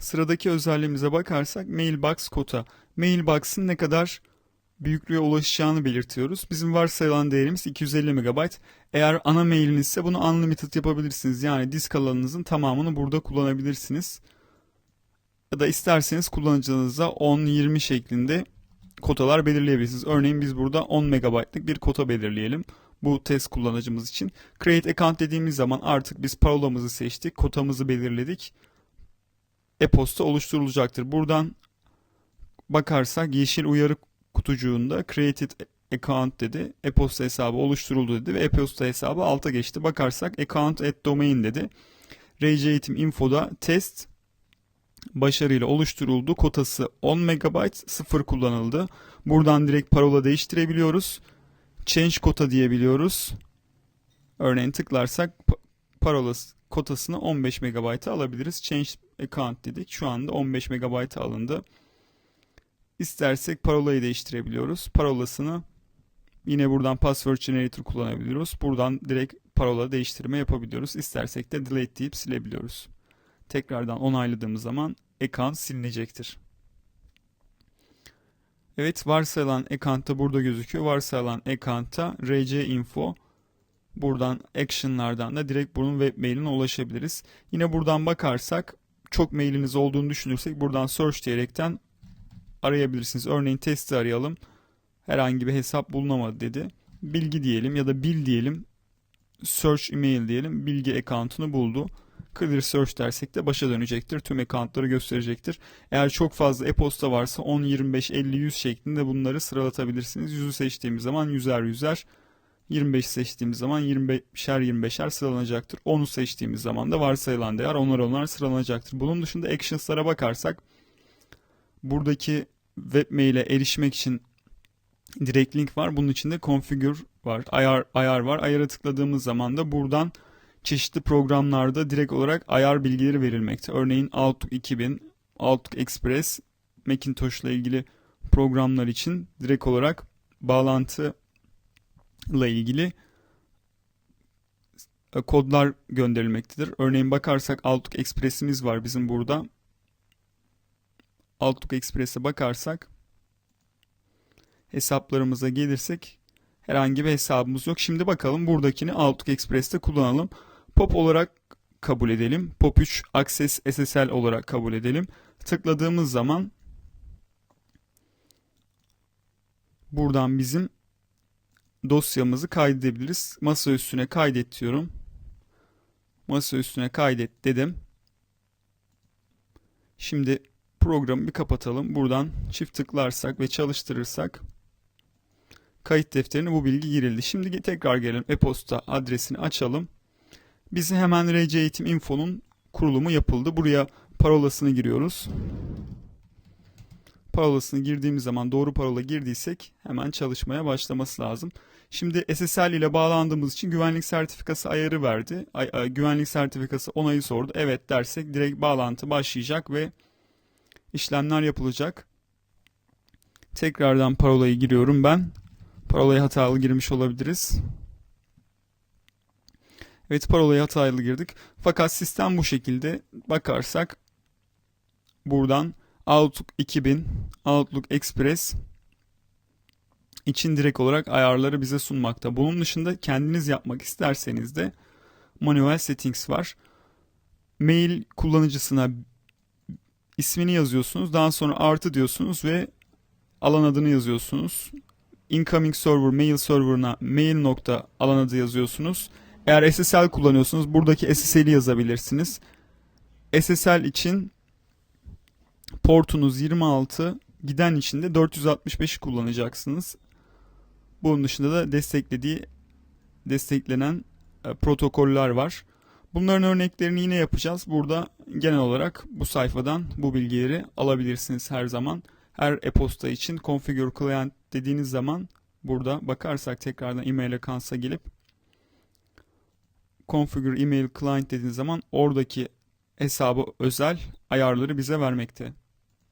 Sıradaki özelliğimize bakarsak mailbox kota. Mailbox'ın ne kadar büyüklüğe ulaşacağını belirtiyoruz. Bizim varsayılan değerimiz 250 MB. Eğer ana mailiniz ise bunu unlimited yapabilirsiniz. Yani disk alanınızın tamamını burada kullanabilirsiniz. Ya da isterseniz kullanıcınıza 10-20 şeklinde kotalar belirleyebilirsiniz. Örneğin biz burada 10 MB'lık bir kota belirleyelim. Bu test kullanıcımız için. Create account dediğimiz zaman artık biz parolamızı seçtik, kotamızı belirledik. E-posta oluşturulacaktır. Buradan bakarsak yeşil uyarı kutucuğunda created account dedi. E-posta hesabı oluşturuldu dedi ve e-posta hesabı alta geçti. Bakarsak account at domain dedi. RC Eğitim Info'da test başarıyla oluşturuldu. Kotası 10 MB, sıfır kullanıldı. Buradan direkt parola değiştirebiliyoruz. Change kota diyebiliyoruz. Örneğin tıklarsak pa- parolası kotasını 15 MB'a alabiliriz. Change account dedik. Şu anda 15 MB alındı. İstersek parolayı değiştirebiliyoruz. Parolasını yine buradan password generator kullanabiliyoruz. Buradan direkt parola değiştirme yapabiliyoruz. İstersek de delete deyip silebiliyoruz. Tekrardan onayladığımız zaman account silinecektir. Evet varsayılan account'ta burada gözüküyor. Varsayılan account'ta rc info buradan action'lardan da direkt bunun web mailine ulaşabiliriz. Yine buradan bakarsak çok mailiniz olduğunu düşünürsek buradan search diyerekten arayabilirsiniz. Örneğin testi arayalım. Herhangi bir hesap bulunamadı dedi. Bilgi diyelim ya da bil diyelim. Search email diyelim. Bilgi account'unu buldu. Clear search dersek de başa dönecektir. Tüm account'ları gösterecektir. Eğer çok fazla e-posta varsa 10, 25, 50, 100 şeklinde bunları sıralatabilirsiniz. 100'ü seçtiğimiz zaman 100'er 100'er. 25 seçtiğimiz zaman 25'er 25'er sıralanacaktır. 10'u seçtiğimiz zaman da varsayılan değer onar onar sıralanacaktır. Bunun dışında actions'lara bakarsak buradaki web mail'e erişmek için direkt link var. Bunun içinde configure var, ayar, ayar var. Ayara tıkladığımız zaman da buradan çeşitli programlarda direkt olarak ayar bilgileri verilmekte. Örneğin Outlook 2000, Outlook Express, Macintosh ile ilgili programlar için direkt olarak bağlantı ile ilgili e, kodlar gönderilmektedir. Örneğin bakarsak Outlook Express'imiz var bizim burada. Outlook Express'e bakarsak hesaplarımıza gelirsek herhangi bir hesabımız yok. Şimdi bakalım buradakini Outlook Express'te kullanalım. POP olarak kabul edelim. POP3 Access SSL olarak kabul edelim. Tıkladığımız zaman buradan bizim dosyamızı kaydedebiliriz. Masa üstüne kaydet diyorum. Masa üstüne kaydet dedim. Şimdi programı bir kapatalım. Buradan çift tıklarsak ve çalıştırırsak kayıt defterine bu bilgi girildi. Şimdi tekrar gelelim e-posta adresini açalım. Bizi hemen RC Eğitim Info'nun kurulumu yapıldı. Buraya parolasını giriyoruz. Parolasını girdiğimiz zaman doğru parola girdiysek hemen çalışmaya başlaması lazım. Şimdi SSL ile bağlandığımız için güvenlik sertifikası ayarı verdi. Güvenlik sertifikası onayı sordu. Evet dersek direkt bağlantı başlayacak ve işlemler yapılacak. Tekrardan parolayı giriyorum ben. Parolayı hatalı girmiş olabiliriz. Evet parolayı hatalı girdik. Fakat sistem bu şekilde bakarsak buradan Outlook 2000, Outlook Express için direkt olarak ayarları bize sunmakta. Bunun dışında kendiniz yapmak isterseniz de manuel settings var. Mail kullanıcısına ismini yazıyorsunuz. Daha sonra artı diyorsunuz ve alan adını yazıyorsunuz. Incoming server mail server'ına mail nokta alan adı yazıyorsunuz. Eğer SSL kullanıyorsunuz buradaki SSL'i yazabilirsiniz. SSL için portunuz 26 giden için de 465'i kullanacaksınız. Bunun dışında da desteklediği desteklenen e, protokoller var. Bunların örneklerini yine yapacağız. Burada genel olarak bu sayfadan bu bilgileri alabilirsiniz her zaman. Her e-posta için configure client dediğiniz zaman burada bakarsak tekrardan email gelip configure email client dediğiniz zaman oradaki hesabı özel ayarları bize vermekte.